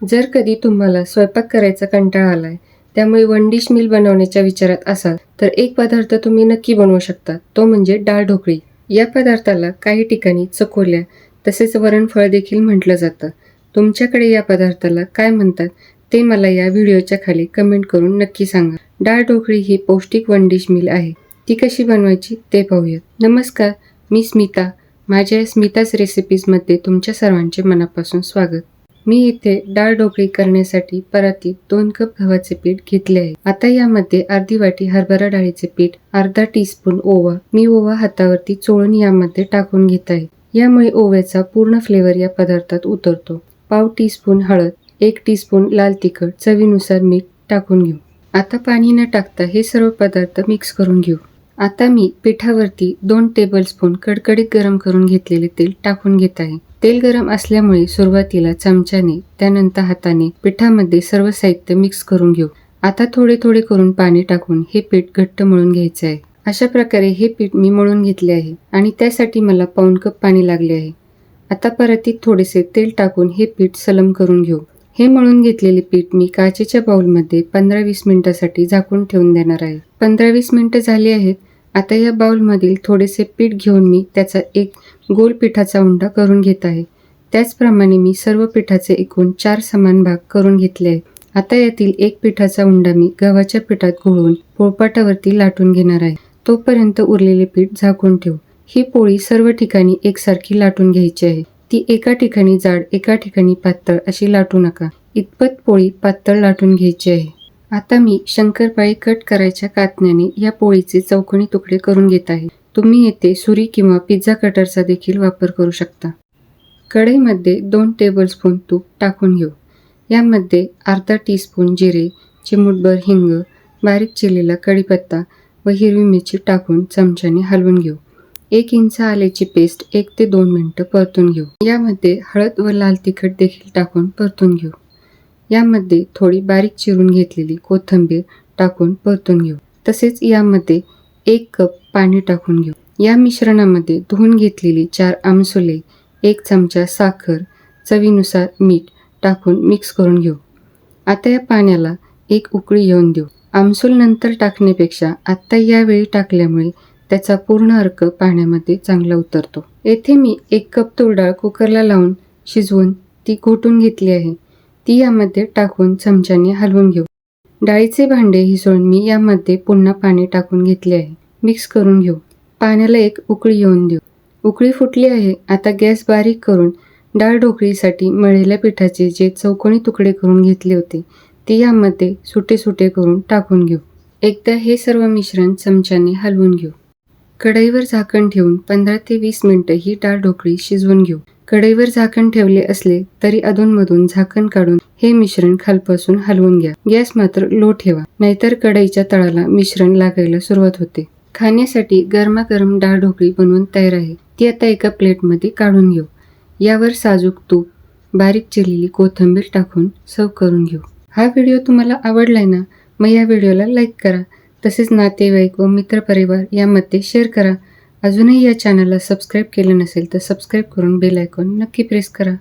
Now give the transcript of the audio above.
जर कधी तुम्हाला स्वयंपाक करायचा कंटाळा आलाय त्यामुळे वन डिश मील बनवण्याच्या विचारात असाल तर एक पदार्थ तुम्ही नक्की बनवू शकता तो म्हणजे डाळ ढोकळी. या पदार्थाला काही ठिकाणी चकोल्या तसेच वरणफळ देखील म्हटलं जातं. तुमच्याकडे या पदार्थाला काय म्हणतात ते मला या व्हिडिओच्या खाली कमेंट करून नक्की सांगा. डाळ ढोकळी ही पौष्टिक वन डिश मील आहे. ती कशी बनवायची ते पाहूयात. नमस्कार मी स्मिता. माझ्या स्मिताज रेसिपीजमध्ये तुमच्या सर्वांचे मनापासून स्वागत. मी इथे डाळ ढोकळी करण्यासाठी परातीत दोन कप गव्हाचे पीठ घेतले आहे. आता यामध्ये अर्धी वाटी हरभरा डाळीचे पीठ अर्धा टीस्पून ओवा. मी ओवा हातावरती चोळून यामध्ये टाकून घेत आहे. यामुळे ओव्याचा पूर्ण फ्लेवर या पदार्थात उतरतो. पाव टीस्पून हळद एक टीस्पून लाल तिखट चवीनुसार मीठ टाकून घेऊ. आता पाणी न टाकता हे सर्व पदार्थ मिक्स करून घेऊ. आता मी पिठावरती दोन टेबलस्पून कडकडीत गरम करून घेतलेले तेल टाकून घेत आहे. तेल गरम असल्यामुळे सुरुवातीला चमच्याने त्यानंतर हाताने पिठामध्ये सर्व साहित्य मिक्स करून घेऊ. आता थोडे थोडे करून पाणी टाकून हे पीठ घट्ट मळून घ्यायचे आहे. अशा प्रकारे हे पीठ मी मळून घेतले आहे आणि त्यासाठी मला पाऊण कप पाणी लागले आहे. आता परतीत थोडेसे तेल टाकून हे पीठ सलम करून घेऊ. हे मळून घेतलेले पीठ मी काचेच्या बाउलमध्ये पंधरा वीस मिनिटासाठी झाकून ठेवून देणार आहे. पंधरा वीस मिनिटं झाली आहेत आता या बाउलमधील थोडेसे पीठ घेऊन मी त्याचा एक गोल पिठाचा उंडा करून घेत आहे. त्याचप्रमाणे मी सर्व पिठाचे एकूण चार समान भाग करून घेतले आहे आता यातील एक पिठाचा उंडा मी गव्हाच्या पिठात घोळून पोळपाटावरती लाटून घेणार आहे. तोपर्यंत उरलेले पीठ झाकून ठेवू. ही पोळी सर्व ठिकाणी एकसारखी लाटून घ्यायची आहे. ती एका ठिकाणी जाड एका ठिकाणी पातळ अशी लाटू नका. इतपत पोळी पातळ लाटून घ्यायची आहे. आता मी शंकरपाळी कट करायच्या कातण्याने या पोळीचे चौकणी तुकडे करून घेत आहे. तुम्ही येथे सुरी किंवा पिझ्झा कटरचा देखील वापर करू शकता. कढईमध्ये दोन टेबलस्पून तूप टाकून घेऊ. यामध्ये अर्धा टीस्पून जिरे चिमूटभर हिंग बारीक चिरलेला कढीपत्ता व हिरवी मिरची टाकून चमच्याने हलवून घेऊ. एक इंच आल्याची पेस्ट एक ते दोन मिनटं परतून घेऊ. यामध्ये हळद व लाल तिखट देखील टाकून परतून घेऊ. यामध्ये थोडी बारीक चिरून घेतलेली कोथिंबीर टाकून परतून घेऊ. तसेच यामध्ये एक कप पाणी टाकून घेऊ. या मिश्रणामध्ये धुवून घेतलेली चार आमसुले एक चमचा साखर चवीनुसार मीठ टाकून मिक्स करून घेऊ. आता या पाण्याला एक उकळी येऊन देऊ. आमसूल नंतर टाकण्यापेक्षा आत्ता यावेळी टाकल्यामुळे त्याचा पूर्ण अर्क पाण्यामध्ये चांगला उतरतो. येथे मी एक कप तुरडाळ कुकरला लावून शिजवून ती घोटून घेतली आहे. ती यामध्ये टाकून चमच्याने हलवून घेऊ. डाळीचे भांडे हिसळून मी यामध्ये पुन्हा पाणी टाकून घेतले आहे. मिक्स करून घेऊ. पाण्याला एक उकळी येऊन देऊ. उकळी फुटली आहे. आता गॅस बारीक करून डाळ ढोकळीसाठी मळलेल्या पिठाचे जे चौकोनी तुकडे करून घेतले होते ते यामध्ये सुटे सुटे करून टाकून घेऊ. एकदा हे सर्व मिश्रण चमच्याने हलवून घेऊ. कढईवर झाकण ठेवून पंधरा ते वीस मिनिटं ही डाळ ढोकळी शिजवून घेऊ. कढईवर झाकण ठेवले असले तरी अधूनमधून झाकण काढून हे मिश्रण खालपासून हलवून घ्या. गॅस मात्र लो ठेवा नाहीतर कढईच्या तळाला मिश्रण लागायला सुरुवात होते. खाण्यासाठी गरमागरम डाळ ढोकळी बनवून तयार आहे. ती आता एका प्लेटमध्ये काढून घेऊ. यावर साजूक तूप बारीक चिरलेली कोथिंबीर टाकून सर्व करून घेऊ. हा व्हिडिओ तुम्हाला आवडलाय ना मग या व्हिडिओला लाईक करा. तसेच नातेवाईक व मित्रपरिवार यामध्ये शेअर करा. अजूनही या चॅनलला सबस्क्राईब केलं नसेल तर सबस्क्राईब करून बेल आयकॉन नक्की प्रेस करा.